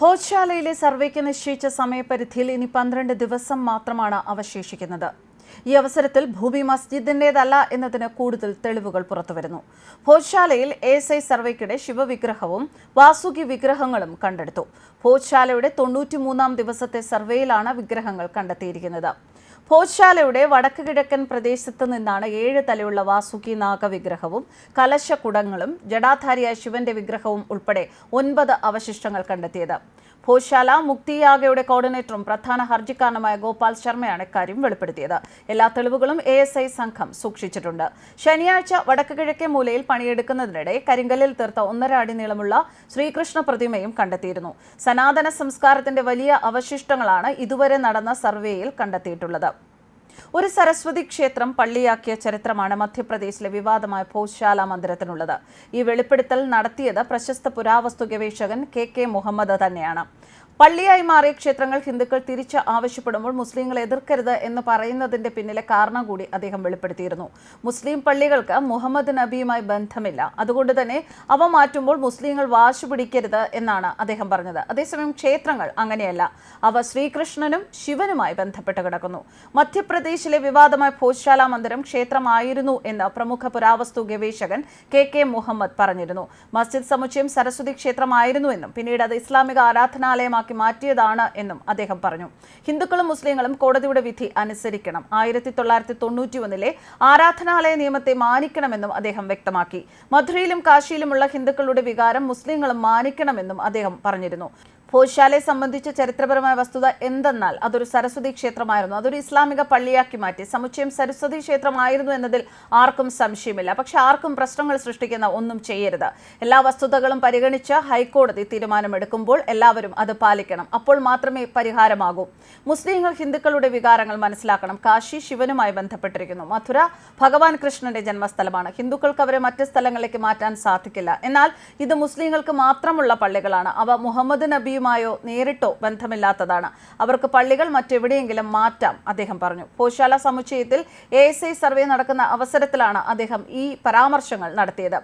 ഭോജ്ശാലയിലെ സർവേക്ക് നിശ്ചയിച്ച സമയപരിധിയിൽ ഇനി പന്ത്രണ്ട് ദിവസം മാത്രമാണ് അവശേഷിക്കുന്നത്. ഈ അവസരത്തിൽ ഭൂമി മസ്ജിദിന്റേതല്ല എന്നതിന് കൂടുതൽ തെളിവുകൾ പുറത്തുവരുന്നു. ഭോജ്ശാലയിൽ എസ് ഐ സർവേക്കിടെ ശിവവിഗ്രഹവും വാസുകി വിഗ്രഹങ്ങളും കണ്ടെടുത്തു. ഭോജ്ശാലയുടെ തൊണ്ണൂറ്റിമൂന്നാം ദിവസത്തെ സർവേയിലാണ് വിഗ്രഹങ്ങൾ കണ്ടെത്തിയിരിക്കുന്നത്. ഭോജ്ശാലയുടെ വടക്ക് കിഴക്കൻ പ്രദേശത്ത് നിന്നാണ് ഏഴ് തലയുള്ള വാസുകി നാഗ വിഗ്രഹവും കലശകുടങ്ങളും ജടാധാരിയായ ശിവന്റെ വിഗ്രഹവും ഉൾപ്പെടെ ഒൻപത് അവശിഷ്ടങ്ങൾ കണ്ടെത്തിയത്. ഭോജ്ശാല മുക്തിയാഗയുടെ കോർഡിനേറ്ററും പ്രധാന ഹർജിക്കാരനുമായ ഗോപാൽ ശർമ്മയാണ് ഇക്കാര്യം വെളിപ്പെടുത്തിയത്. എല്ലാ തെളിവുകളും എ എസ് ഐ സംഘം സൂക്ഷിച്ചിട്ടുണ്ട്. ശനിയാഴ്ച വടക്ക് കിഴക്കേ മൂലയിൽ പണിയെടുക്കുന്നതിനിടെ കരിങ്കല്ലിൽ തീർത്ത ഒന്നര അടി നീളമുള്ള ശ്രീകൃഷ്ണ പ്രതിമയും കണ്ടെത്തിയിരുന്നു. സനാതന സംസ്കാരത്തിന്റെ വലിയ അവശിഷ്ടങ്ങളാണ് ഇതുവരെ നടന്ന സർവേയിൽ കണ്ടെത്തിയിട്ടുള്ളത്. ഒരു സരസ്വതി ക്ഷേത്രം പള്ളിയാക്കിയ ചരിത്രമാണ് മധ്യപ്രദേശിലെ വിവാദമായ ഭോശാല മന്ദിരത്തിനുള്ളത്. ഈ വെളിപ്പെടുത്തൽ നടത്തിയത് പ്രശസ്ത പുരാവസ്തു ഗവേഷകൻ കെ കെ മുഹമ്മദ് തന്നെയാണ്. പള്ളിയായി മാറിയ ക്ഷേത്രങ്ങൾ ഹിന്ദുക്കൾ തിരിച്ച് ആവശ്യപ്പെടുമ്പോൾ മുസ്ലിങ്ങൾ എതിർക്കരുത് എന്ന് പറയുന്നതിന്റെ പിന്നിലെ കാരണം കൂടി അദ്ദേഹം വെളിപ്പെടുത്തിയിരുന്നു. മുസ്ലിം പള്ളികൾക്ക് മുഹമ്മദ് നബിയുമായി ബന്ധമില്ല. അതുകൊണ്ട് തന്നെ അവ മാറ്റുമ്പോൾ മുസ്ലിങ്ങൾ വാശി പിടിക്കരുത് എന്നാണ് അദ്ദേഹം പറഞ്ഞത്. അതേസമയം ക്ഷേത്രങ്ങൾ അങ്ങനെയല്ല. അവ ശ്രീകൃഷ്ണനും ശിവനുമായി ബന്ധപ്പെട്ട് കിടക്കുന്നു. മധ്യപ്രദേശിലെ വിവാദമായ ഭോജശാല മന്ദിരം ക്ഷേത്രമായിരുന്നു എന്ന് പ്രമുഖ പുരാവസ്തു ഗവേഷകൻ കെ കെ മുഹമ്മദ് പറഞ്ഞിരുന്നു. മസ്ജിദ് സമുച്ചയം സരസ്വതി ക്ഷേത്രമായിരുന്നു എന്നും പിന്നീട് അത് ഇസ്ലാമിക ആരാധനാലയമാക്കി മാറ്റിയതാണ് എന്നും അദ്ദേഹം പറഞ്ഞു. ഹിന്ദുക്കളും മുസ്ലിങ്ങളും കോടതിയുടെ വിധി അനുസരിക്കണം. ആയിരത്തി തൊള്ളായിരത്തി തൊണ്ണൂറ്റി ഒന്നിലെ ആരാധനാലയ നിയമത്തെ മാനിക്കണമെന്നും അദ്ദേഹം വ്യക്തമാക്കി. മധുരയിലും കാശിയിലുമുള്ള ഹിന്ദുക്കളുടെ വികാരം മുസ്ലിങ്ങളും മാനിക്കണമെന്നും അദ്ദേഹം പറഞ്ഞിരുന്നു. ഭോജ്ശാലയെ സംബന്ധിച്ച ചരിത്രപരമായ വസ്തുത എന്തെന്നാൽ അതൊരു സരസ്വതി ക്ഷേത്രമായിരുന്നു. അതൊരു ഇസ്ലാമിക പള്ളിയാക്കി മാറ്റി. സമുച്ചയം സരസ്വതി ക്ഷേത്രമായിരുന്നു എന്നതിൽ ആർക്കും സംശയമില്ല. പക്ഷെ ആർക്കും പ്രശ്നങ്ങൾ സൃഷ്ടിക്കുന്ന ഒന്നും ചെയ്യരുത്. എല്ലാ വസ്തുതകളും പരിഗണിച്ച് ഹൈക്കോടതി തീരുമാനമെടുക്കുമ്പോൾ എല്ലാവരും അത് പാലിക്കണം. അപ്പോൾ മാത്രമേ പരിഹാരമാകൂ. മുസ്ലിങ്ങൾ ഹിന്ദുക്കളുടെ വികാരങ്ങൾ മനസ്സിലാക്കണം. കാശി ശിവനുമായി ബന്ധപ്പെട്ടിരിക്കുന്നു. മധുര ഭഗവാൻ കൃഷ്ണന്റെ ജന്മസ്ഥലമാണ്. ഹിന്ദുക്കൾക്ക് അവരെ മറ്റ് സ്ഥലങ്ങളിലേക്ക് മാറ്റാൻ സാധിക്കില്ല. എന്നാൽ ഇത് മുസ്ലിങ്ങൾക്ക് മാത്രമുള്ള പള്ളികളാണ്. അവ മുഹമ്മദ് നബി നബിയുമായോ നേരിട്ടോ ബന്ധമില്ലാത്തതാണ്. അവർക്ക് പള്ളികൾ മറ്റെവിടെയെങ്കിലും മാറ്റാം അദ്ദേഹം പറഞ്ഞു. പോശാല സമുച്ചയത്തിൽ എ സർവേ നടക്കുന്ന അവസരത്തിലാണ് അദ്ദേഹം ഈ പരാമർശങ്ങൾ നടത്തിയത്.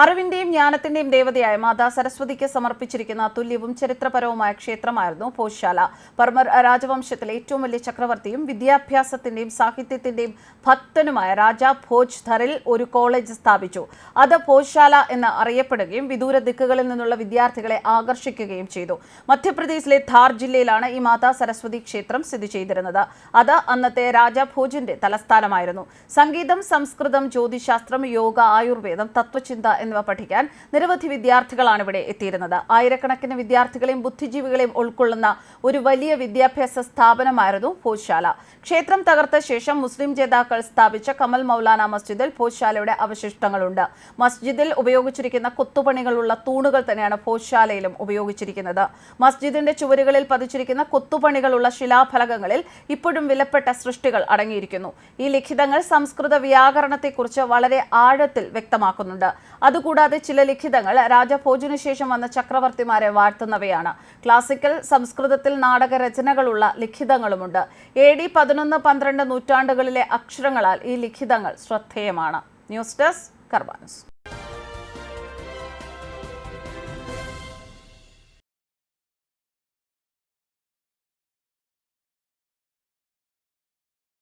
അറിവിന്റെയും ജ്ഞാനത്തിന്റെയും ദേവതയായ മാതാ സരസ്വതിക്ക് സമർപ്പിച്ചിരിക്കുന്ന തുല്യവും ചരിത്രപരവുമായ ക്ഷേത്രമായിരുന്നു പോശാല. പർമർ രാജവംശത്തിലെ ഏറ്റവും വലിയ ചക്രവർത്തിയും വിദ്യാഭ്യാസത്തിന്റെയും സാഹിത്യത്തിന്റെയും ഭക്തനുമായ രാജാ ഭോജ് ധറിൽ ഒരു കോളേജ് സ്ഥാപിച്ചു. അത് പോശാല എന്ന് അറിയപ്പെടുകയും വിദൂര ദിക്കുകളിൽ നിന്നുള്ള വിദ്യാർത്ഥികളെ ആകർഷിക്കുകയും ചെയ്തു. മധ്യപ്രദേശിലെ ധാർ ജില്ലയിലാണ് ഈ മാതാ സരസ്വതി ക്ഷേത്രം സ്ഥിതി ചെയ്തിരുന്നത്. അത് അന്നത്തെ രാജാ ഭോജിന്റെ തലസ്ഥാനമായിരുന്നു. സംഗീതം സംസ്കൃതം ജ്യോതിശാസ്ത്രം യോഗ ആയുർവേദം തത്വചിന്ത എന്നിവ പഠിക്കാൻ നിരവധി വിദ്യാർത്ഥികളാണ് ഇവിടെ എത്തിയിരുന്നത്. ആയിരക്കണക്കിന് വിദ്യാർത്ഥികളെയും ബുദ്ധിജീവികളെയും ഉൾക്കൊള്ളുന്ന ഒരു വലിയ വിദ്യാഭ്യാസ സ്ഥാപനമായിരുന്നു ഭോജ്ശാല. ക്ഷേത്രം തകർത്ത ശേഷം മുസ്ലിം ജേതാക്കൾ സ്ഥാപിച്ച കമൽ മൗലാന മസ്ജിദിൽ ഭോജ്ശാലയുടെ അവശിഷ്ടങ്ങളുണ്ട്. മസ്ജിദിൽ ഉപയോഗിച്ചിരിക്കുന്ന കൊത്തുപണികളുള്ള തൂണുകൾ തന്നെയാണ് ഭോജ്ശാലയിലും ഉപയോഗിച്ചിരിക്കുന്നത്. മസ്ജിദിന്റെ ചുവരുകളിൽ പതിച്ചിരിക്കുന്ന കൊത്തുപണികളുള്ള ശിലാഫലകങ്ങളിൽ ഇപ്പോഴും വിലപ്പെട്ട സൃഷ്ടികൾ അടങ്ങിയിരിക്കുന്നു. ഈ ലിഖിതങ്ങൾ സംസ്കൃത വ്യാകരണത്തെക്കുറിച്ച് വളരെ ആഴത്തിൽ വ്യക്തമാക്കുന്നുണ്ട്. അതുകൂടാതെ ചില ലിഖിതങ്ങൾ രാജഭോജിനു ശേഷം വന്ന ചക്രവർത്തിമാരെ വാഴ്ത്തുന്നവയാണ്. ക്ലാസിക്കൽ സംസ്കൃതത്തിൽ നാടകരചനകളുള്ള ലിഖിതങ്ങളുമുണ്ട്. എ ഡി പതിനൊന്ന് പന്ത്രണ്ട് നൂറ്റാണ്ടുകളിലെ അക്ഷരങ്ങളാൽ ഈ ലിഖിതങ്ങൾ ശ്രദ്ധേയമാണ്. News desk കർബാനസ്.